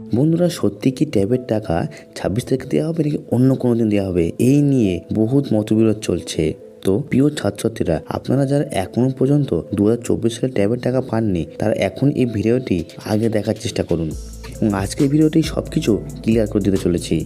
বন্ধুরা, সত্যি কি ট্যাবের টাকা ছাব্বিশ তারিখে দেওয়া হবে নাকি অন্য কোনো দিন দেওয়া হবে? এই নিয়ে বহুত মতবিরোধ চলছে। তো প্রিয় ছাত্রছাত্রীরা, আপনারা যারা এখনও পর্যন্ত দু হাজার চব্বিশ সালে ট্যাবের টাকা পাননি, তারা এখন এই ভিডিওটি আগে দেখার চেষ্টা করুন। এবং আজকের ভিডিওটি সব কিছু ক্লিয়ার করে দিতে চলেছি।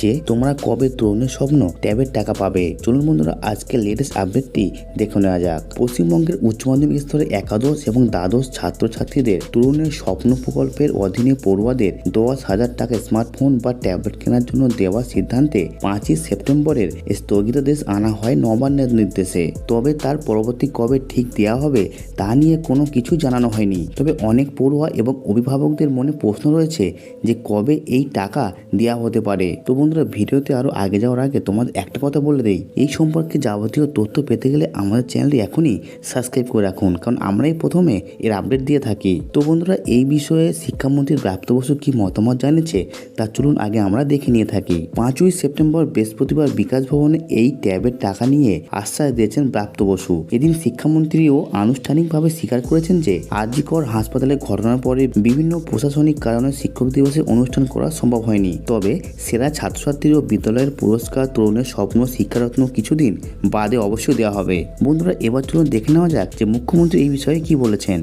যে তোমরা কবে তরুণের স্বপ্ন ট্যাবের টাকা পাবে। চলুন বন্ধুরা আজকে লেটেস্ট আপডেটটি দেখে নেওয়া যাক। পশ্চিমবঙ্গের উচ্চ মাধ্যমিক স্তরে একাদশ এবং দ্বাদশ ছাত্রছাত্রীদের তরুণের স্বপ্ন প্রকল্পের অধীনে পড়ুয়াদের দশ হাজার টাকা স্মার্টফোন বা ট্যাবলেট কেনার জন্য দেওয়ার সিদ্ধান্তে পাঁচই সেপ্টেম্বরের স্থগিতাদেশ আনা হয় নবান্নের নির্দেশে। তবে তার পরবর্তী কবে ঠিক দেওয়া হবে, তা নিয়ে কোনো কিছু জানানো হয়নি। তবে অনেক পড়ুয়া এবং অভিভাবকদের মনে প্রশ্ন রয়েছে যে কবে এই টাকা দেওয়া হতে পারে। তো বন্ধুরা, ভিডিওতে আরও আগে যাওয়ার আগে তোমাদের একটা কথা বলে দেই। এই সম্পর্কে যাবতীয় তথ্য পেতে গেলে আমাদের চ্যানেলটি এখনই সাবস্ক্রাইব করে রাখুন, কারণ আমরাই প্রথমে এর আপডেট দিয়ে থাকি। তো বন্ধুরা, এই বিষয়ে শিক্ষামন্ত্রীর প্রাপ্ত বসু কি মতামত জানিয়েছে, তা চলুন আগে আমরা দেখে নিয়ে থাকি। পাঁচই সেপ্টেম্বর বৃহস্পতিবার বিকাশ ভবনে এই ট্যাবের টাকা নিয়ে আশ্বাস দিয়েছেন প্রাপ্ত বসু। এদিন শিক্ষামন্ত্রীও আনুষ্ঠানিকভাবে স্বীকার করেছেন যে, আরজিকর হাসপাতালে ঘটনার পরে বিভিন্ন প্রশাসনিক কারণে শিক্ষক দিবসে অনুষ্ঠান করা সম্ভব হয়নি। তবে সেরা ছাত্রছাত্রী ও বিদ্যালয়ের পুরস্কার তরুণের স্বপ্ন, শিক্ষারত্ন কিছুদিন বাদে অবশ্যই দেওয়া হবে। বন্ধুরা, এবার চলুন দেখে নেওয়া যাক যে মুখ্যমন্ত্রী এই বিষয়ে কি বলেছেন।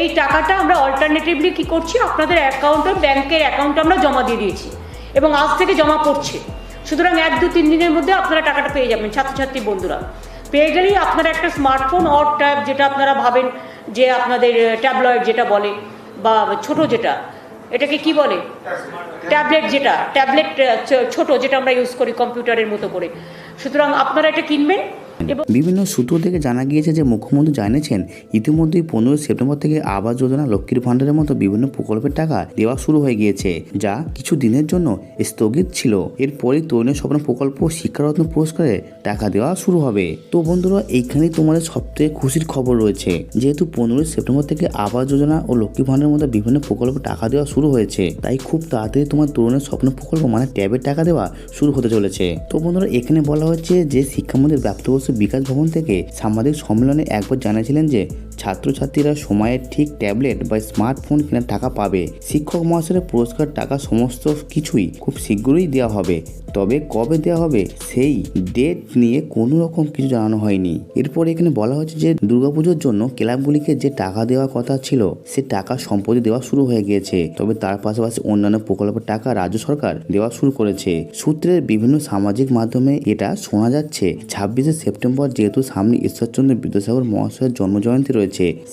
এই টাকাটা আমরা অল্টারনেটিভলি কি করছি? আপনাদের অ্যাকাউন্টে ব্যাংকের অ্যাকাউন্টে আমরা জমা দিয়ে দিয়েছি এবং আজ থেকে জমা পড়ছে। সুতরাং এক, দু, তিন দিনের মধ্যে আপনারা টাকাটা পেয়ে যাবেন, ছাত্রছাত্রী বন্ধুরা। পেয়ে গেলেই আপনারা একটা স্মার্টফোন অর ট্যাব যেটা আপনারা ভাবেন যে আপনাদের ট্যাবলয়েড যেটা বলে বা ছোট যেটা এটাকে কি বলে? ট্যাবলেট যেটা ট্যাবলেট ছোট, যেটা আমরা ইউজ করি কম্পিউটারের মতো করে। সুতরাং আপনারা এটা কিনবেন বিভিন্ন সূত্র থেকে জানা গিয়েছে যে মুখ্যমন্ত্রী জানিয়েছেন, ইতিমধ্যেই পনেরোই সেপ্টেম্বর থেকে আবাস যোজনা, লক্ষ্মীর ভাণ্ডারের মতো বিভিন্ন প্রকল্পের টাকা দেওয়া শুরু হয়ে গিয়েছে, যা কিছু দিনের জন্য স্থগিত ছিল। এরপরই তরুণের স্বপ্ন প্রকল্প শিক্ষারত্ন পুরস্কারে টাকা দেওয়া শুরু হবে। তো বন্ধুরা, এইখানেই তোমাদের সবথেকে খুশির খবর রয়েছে। যেহেতু পনেরোই সেপ্টেম্বর থেকে আবাস যোজনা ও লক্ষ্মী ভাণ্ডারের মতো বিভিন্ন প্রকল্পে টাকা দেওয়া শুরু হয়েছে, তাই খুব তাড়াতাড়ি তোমার তরুণের স্বপ্ন প্রকল্প মানে ট্যাবের টাকা দেওয়া শুরু হতে চলেছে। তো বন্ধুরা, এখানে বলা হচ্ছে যে শিক্ষামন্ত্রীর প্রাপ্তবর্ষ বিকাশ ভবন থেকে সাংবাদিক সম্মেলনে একবার জানিয়েছিলেন যে ছাত্রছাত্রীরা সময়ের ঠিক ট্যাবলেট বা স্মার্টফোন কেনার টাকা পাবে। শিক্ষক মহাশয়ের পুরস্কার, টাকা, সমস্ত কিছুই খুব শীঘ্রই দেওয়া হবে। তবে কবে দেওয়া হবে সেই ডেট নিয়ে কোনো রকম কিছু জানানো হয়নি। এরপর এখানে বলা হচ্ছে যে দুর্গাপুজোর জন্য ক্লাবগুলিকে যে টাকা দেওয়ার কথা ছিল, সে টাকা সম্পত্তি দেওয়া শুরু হয়ে গিয়েছে। তবে তার পাশাপাশি অন্যান্য প্রকল্পের টাকা রাজ্য সরকার দেওয়া শুরু করেছে। সূত্রের বিভিন্ন সামাজিক মাধ্যমে এটা শোনা যাচ্ছে। ছাব্বিশে সেপ্টেম্বর যেহেতু সামনে ঈশ্বরচন্দ্র বিদ্যাসাগর মহাশয়ের জন্মজয়ন্তী রয়েছে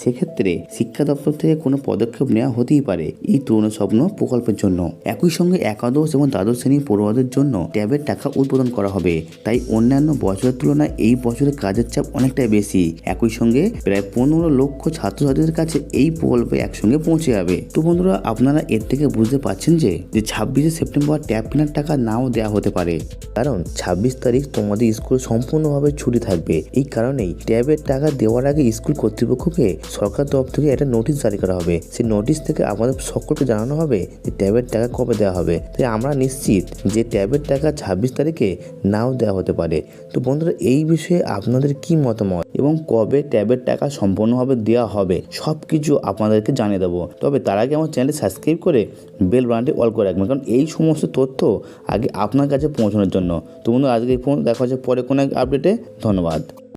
সেক্ষেত্রে শিক্ষা দপ্তর থেকে কোনো পদক্ষেপ নেওয়া হতেই পারে এই তরুণ স্বপ্ন প্রকল্পের জন্য। একই সঙ্গে একাদশ এবং দ্বাদশ শ্রেণির পড়ুয়াদের জন্য ট্যাবের টাকা উদ্বোধন করা হবে। তাই অন্যান্য বছরের তুলনায় এই বছরের কাজের চাপ অনেকটাই বেশি। একই সঙ্গে প্রায় পনেরো লক্ষ ছাত্রছাত্রীদের কাছে এই প্রকল্পে একসঙ্গে পৌঁছে যাবে। তো বন্ধুরা, আপনারা এর থেকে বুঝতে পারছেন যে যে ছাব্বিশে সেপ্টেম্বর ট্যাব কেনার টাকা নাও দেওয়া হতে পারে। কারণ ছাব্বিশ তারিখ তোমাদের স্কুল সম্পূর্ণভাবে ছুটি থাকবে। এই কারণেই ট্যাবের টাকা দেওয়ার আগে স্কুল কর্তৃপক্ষকে সরকার তরফ থেকে একটা নোটিশ জারি করা হবে। সেই নোটিশ থেকে আমাদের সকলকে জানানো হবে যে ট্যাবের টাকা কবে দেওয়া হবে। তাই আমরা নিশ্চিত যে ট্যাবের টাকা ছাব্বিশ তারিখে নাও দেওয়া হতে পারে। তো বন্ধুরা, এই বিষয়ে আপনাদের কি মতামত এবং কবে ট্যাবের টাকা সম্পূর্ণভাবে দেওয়া হবে সব কিছু আপনাদেরকে জানিয়ে দেবো। তবে তার আগে আমার চ্যানেল সাবস্ক্রাইব করে বেল বাটনটি অল করে রাখবেন। কারণ এই সমস্ত তথ্য আগে আপনার কাছে পৌঁছানোর জন্য। তো বন্ধু আজকে ফোন দেখা হচ্ছে পরে কোনো এক আপডেটে ধন্যবাদ।